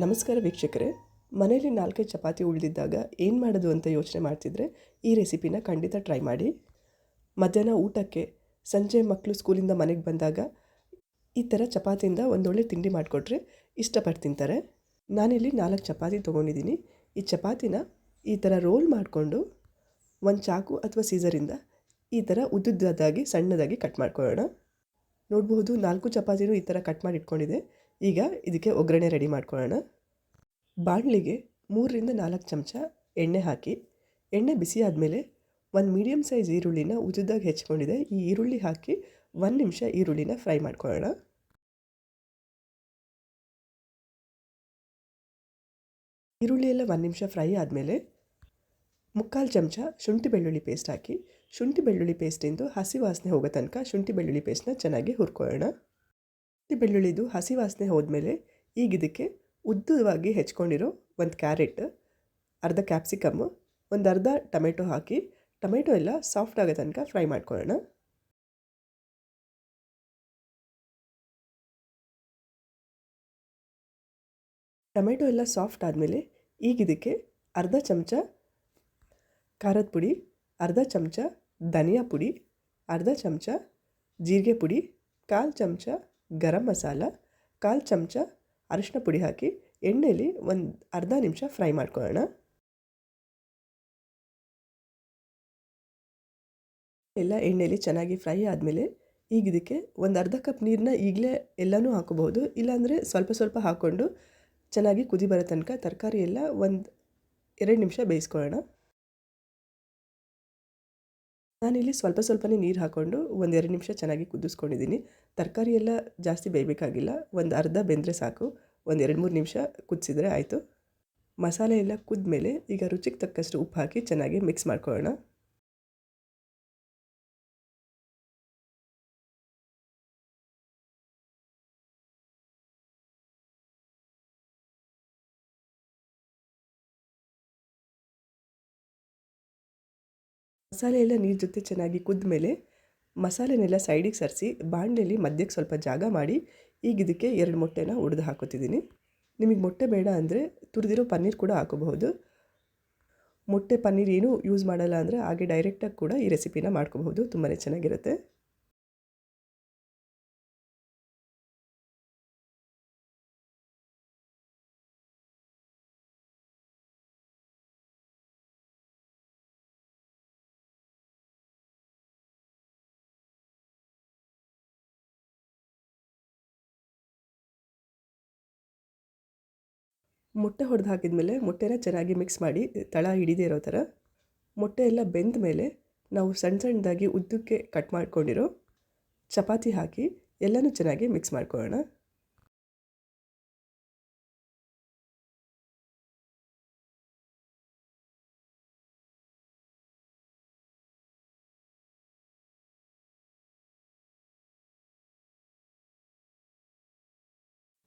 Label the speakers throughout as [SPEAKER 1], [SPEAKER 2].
[SPEAKER 1] ನಮಸ್ಕಾರ ವೀಕ್ಷಕರೇ. ಮನೆಯಲ್ಲಿ ನಾಲ್ಕೈದು ಚಪಾತಿ ಉಳಿದಿದ್ದಾಗ ಏನು ಮಾಡೋದು ಅಂತ ಯೋಚನೆ ಮಾಡ್ತಿದ್ರೆ ಈ ರೆಸಿಪಿನ ಖಂಡಿತ ಟ್ರೈ ಮಾಡಿ. ಮಧ್ಯಾಹ್ನ ಊಟಕ್ಕೆ ಸಂಜೆ ಮಕ್ಕಳು ಸ್ಕೂಲಿಂದ ಮನೆಗೆ ಬಂದಾಗ ಈ ಥರ ಚಪಾತಿಯಿಂದ ಒಂದೊಳ್ಳೆ ತಿಂಡಿ ಮಾಡಿಕೊಟ್ರೆ ಇಷ್ಟಪಟ್ಟು ತಿಂತಾರೆ. ನಾನಿಲ್ಲಿ ನಾಲ್ಕು ಚಪಾತಿ ತೊಗೊಂಡಿದ್ದೀನಿ. ಈ ಚಪಾತಿನ ಈ ಥರ ರೋಲ್ ಮಾಡಿಕೊಂಡು ಒಂದು ಚಾಕು ಅಥವಾ ಸೀಸರಿಂದ ಈ ಥರ ಉದ್ದುದ್ದಾಗಿ ಸಣ್ಣದಾಗಿ ಕಟ್ ಮಾಡ್ಕೊಳ್ಳೋಣ. ನೋಡಬಹುದು ನಾಲ್ಕು ಚಪಾತಿನೂ ಈ ಥರ ಕಟ್ ಮಾಡಿ ಇಟ್ಕೊಂಡಿದೆ. ಈಗ ಇದಕ್ಕೆ ಒಗ್ಗರಣೆ ರೆಡಿ ಮಾಡ್ಕೊಳ್ಳೋಣ. ಬಾಣಲಿಗೆ ಮೂರರಿಂದ ನಾಲ್ಕು ಚಮಚ ಎಣ್ಣೆ ಹಾಕಿ, ಎಣ್ಣೆ ಬಿಸಿ ಆದಮೇಲೆ ಒಂದು ಮೀಡಿಯಮ್ ಸೈಜ್ ಈರುಳ್ಳಿನ ಉದ್ದುದಾಗಿ ಹೆಚ್ಕೊಂಡಿದೆ. ಈ ಈರುಳ್ಳಿ ಹಾಕಿ ಒಂದು ನಿಮಿಷ ಈರುಳ್ಳಿನ ಫ್ರೈ ಮಾಡ್ಕೊಳ್ಳೋಣ. ಈರುಳ್ಳಿ ಎಲ್ಲ ಒಂದು ನಿಮಿಷ ಫ್ರೈ ಆದಮೇಲೆ ಮುಕ್ಕಾಲು ಚಮಚ ಶುಂಠಿ ಬೆಳ್ಳುಳ್ಳಿ ಪೇಸ್ಟ್ ಹಾಕಿ, ಶುಂಠಿ ಬೆಳ್ಳುಳ್ಳಿ ಪೇಸ್ಟಿಂದು ಹಸಿ ವಾಸನೆ ಹೋಗೋ ತನಕ ಶುಂಠಿ ಬೆಳ್ಳುಳ್ಳಿ ಪೇಸ್ಟ್ನ ಚೆನ್ನಾಗಿ ಹುರ್ಕೊಳ್ಳೋಣ. ಬೆಳ್ಳುಳ್ಳಿದು ಹಸಿ ವಾಸನೆ ಹೋದ್ಮೇಲೆ ಈಗ ಇದಕ್ಕೆ ಉದ್ದವಾಗಿ ಹೆಚ್ಕೊಂಡಿರೋ ಒಂದು ಕ್ಯಾರೆಟ್, ಅರ್ಧ ಕ್ಯಾಪ್ಸಿಕಮ್, ಒಂದು ಅರ್ಧ ಟೊಮೆಟೊ ಹಾಕಿ, ಟೊಮೆಟೊ ಎಲ್ಲ ಸಾಫ್ಟ್ ಆಗೋ ತನಕ ಫ್ರೈ ಮಾಡ್ಕೊಳ್ಳೋಣ. ಟೊಮೆಟೊ ಎಲ್ಲ ಸಾಫ್ಟ್ ಆದಮೇಲೆ ಈಗ ಇದಕ್ಕೆ ಅರ್ಧ ಚಮಚ ಖಾರದ ಪುಡಿ, ಅರ್ಧ ಚಮಚ ಧನಿಯಾ ಪುಡಿ, ಅರ್ಧ ಚಮಚ ಜೀರಿಗೆ ಪುಡಿ, ಕಾಲು ಚಮಚ ಗರಂ ಮಸಾಲ, ಕಾಲು ಚಮಚ ಅರಿಶಿನ ಪುಡಿ ಹಾಕಿ ಎಣ್ಣೆಯಲ್ಲಿ ಒಂದು ಅರ್ಧ ನಿಮಿಷ ಫ್ರೈ ಮಾಡ್ಕೊಳ್ಳೋಣ. ಎಲ್ಲ ಎಣ್ಣೆಯಲ್ಲಿ ಚೆನ್ನಾಗಿ ಫ್ರೈ ಆದಮೇಲೆ ಈಗ ಇದಕ್ಕೆ ಒಂದು ಅರ್ಧ ಕಪ್ ನೀರನ್ನ ಈಗಲೇ ಎಲ್ಲನೂ ಹಾಕೋಬಹುದು ಇಲ್ಲಾಂದರೆ ಸ್ವಲ್ಪ ಸ್ವಲ್ಪ ಹಾಕ್ಕೊಂಡು ಚೆನ್ನಾಗಿ ಕುದಿ ಬರೋ ತನಕ ತರಕಾರಿ ಎಲ್ಲ ಒಂದು ಎರಡು ನಿಮಿಷ ಬೇಯಿಸ್ಕೊಳ್ಳೋಣ. ನಾನಿಲ್ಲಿ ಸ್ವಲ್ಪ ಸ್ವಲ್ಪನೇ ನೀರು ಹಾಕ್ಕೊಂಡು ಒಂದು ಎರಡು ನಿಮಿಷ ಚೆನ್ನಾಗಿ ಕುದಿಸ್ಕೊಂಡಿದ್ದೀನಿ. ತರಕಾರಿ ಎಲ್ಲ ಜಾಸ್ತಿ ಬೇಯಬೇಕಾಗಿಲ್ಲ. ಒಂದು ಅರ್ಧ ಬೆಂದರೆ ಸಾಕು. ಒಂದು ಎರಡು ಮೂರು ನಿಮಿಷ ಕುದಿಸಿದ್ರೆ ಆಯಿತು. ಮಸಾಲೆ ಎಲ್ಲ ಕುದ್ಮೇಲೆ ಈಗ ರುಚಿಗೆ ತಕ್ಕಷ್ಟು ಉಪ್ಪು ಹಾಕಿ ಚೆನ್ನಾಗಿ ಮಿಕ್ಸ್ ಮಾಡ್ಕೊಳ್ಳೋಣ. ಮಸಾಲೆ ಎಲ್ಲ ನೀರು ಜೊತೆ ಚೆನ್ನಾಗಿ ಕುದ್ದ ಮೇಲೆ ಮಸಾಲೆನೆಲ್ಲ ಸೈಡಿಗೆ ಸರಿಸಿ ಬಾಣಲೆಯಲ್ಲಿ ಮಧ್ಯಕ್ಕೆ ಸ್ವಲ್ಪ ಜಾಗ ಮಾಡಿ ಈಗ ಇದಕ್ಕೆ ಎರಡು ಮೊಟ್ಟೆನ ಒಡೆದು ಹಾಕೋತಿದ್ದೀನಿ. ನಿಮಗೆ ಮೊಟ್ಟೆ ಬೇಡ ಅಂದರೆ ತುರಿದಿರೋ ಪನ್ನೀರ್ ಕೂಡ ಹಾಕೋಬಹುದು. ಮೊಟ್ಟೆ ಪನ್ನೀರ್ ಏನೂ ಯೂಸ್ ಮಾಡಲ್ಲ ಅಂದರೆ ಹಾಗೆ ಡೈರೆಕ್ಟಾಗಿ ಕೂಡ ಈ ರೆಸಿಪಿನ ಮಾಡ್ಕೋಬಹುದು. ತುಂಬಾ ಚೆನ್ನಾಗಿರುತ್ತೆ. ಮೊಟ್ಟೆ ಹೊಡೆದು ಹಾಕಿದ್ಮೇಲೆ ಮೊಟ್ಟೆನ ಚೆನ್ನಾಗಿ ಮಿಕ್ಸ್ ಮಾಡಿ, ತಳ ಹಿಡಿದೇ ಇರೋ ಥರ ಮೊಟ್ಟೆ ಎಲ್ಲ ಬೆಂದ ಮೇಲೆ ನಾವು ಸಣ್ಣ ಸಣ್ಣದಾಗಿ ಉದ್ದಕ್ಕೆ ಕಟ್ ಮಾಡ್ಕೊಂಡಿರೋ ಚಪಾತಿ ಹಾಕಿ ಎಲ್ಲನೂ ಚೆನ್ನಾಗಿ ಮಿಕ್ಸ್ ಮಾಡ್ಕೊಳ್ಳೋಣ.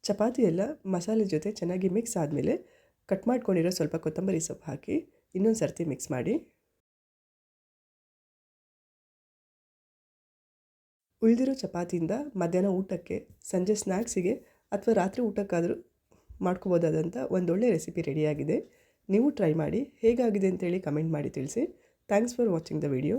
[SPEAKER 1] ಚಪಾತಿ ಎಲ್ಲ ಮಸಾಲೆ ಜೊತೆ ಚೆನ್ನಾಗಿ ಮಿಕ್ಸ್ ಆದಮೇಲೆ ಕಟ್ ಮಾಡ್ಕೊಂಡಿರೋ ಸ್ವಲ್ಪ ಕೊತ್ತಂಬರಿ ಸೊಪ್ಪು ಹಾಕಿ ಇನ್ನೊಂದು ಸರ್ತಿ ಮಿಕ್ಸ್ ಮಾಡಿ. ಉಳಿದಿರೋ ಚಪಾತಿಯಿಂದ ಮಧ್ಯಾಹ್ನ ಊಟಕ್ಕೆ ಸಂಜೆ ಸ್ನ್ಯಾಕ್ಸಿಗೆ ಅಥವಾ ರಾತ್ರಿ ಊಟಕ್ಕಾದರೂ ಮಾಡ್ಕೋಬೋದಾದಂಥ ಒಂದೊಳ್ಳೆ ರೆಸಿಪಿ ರೆಡಿಯಾಗಿದೆ ನೀವು ಟ್ರೈ ಮಾಡಿ ಹೇಗಾಗಿದೆ ಅಂತೇಳಿ ಕಮೆಂಟ್ ಮಾಡಿ ತಿಳಿಸಿ. Thanks for watching the video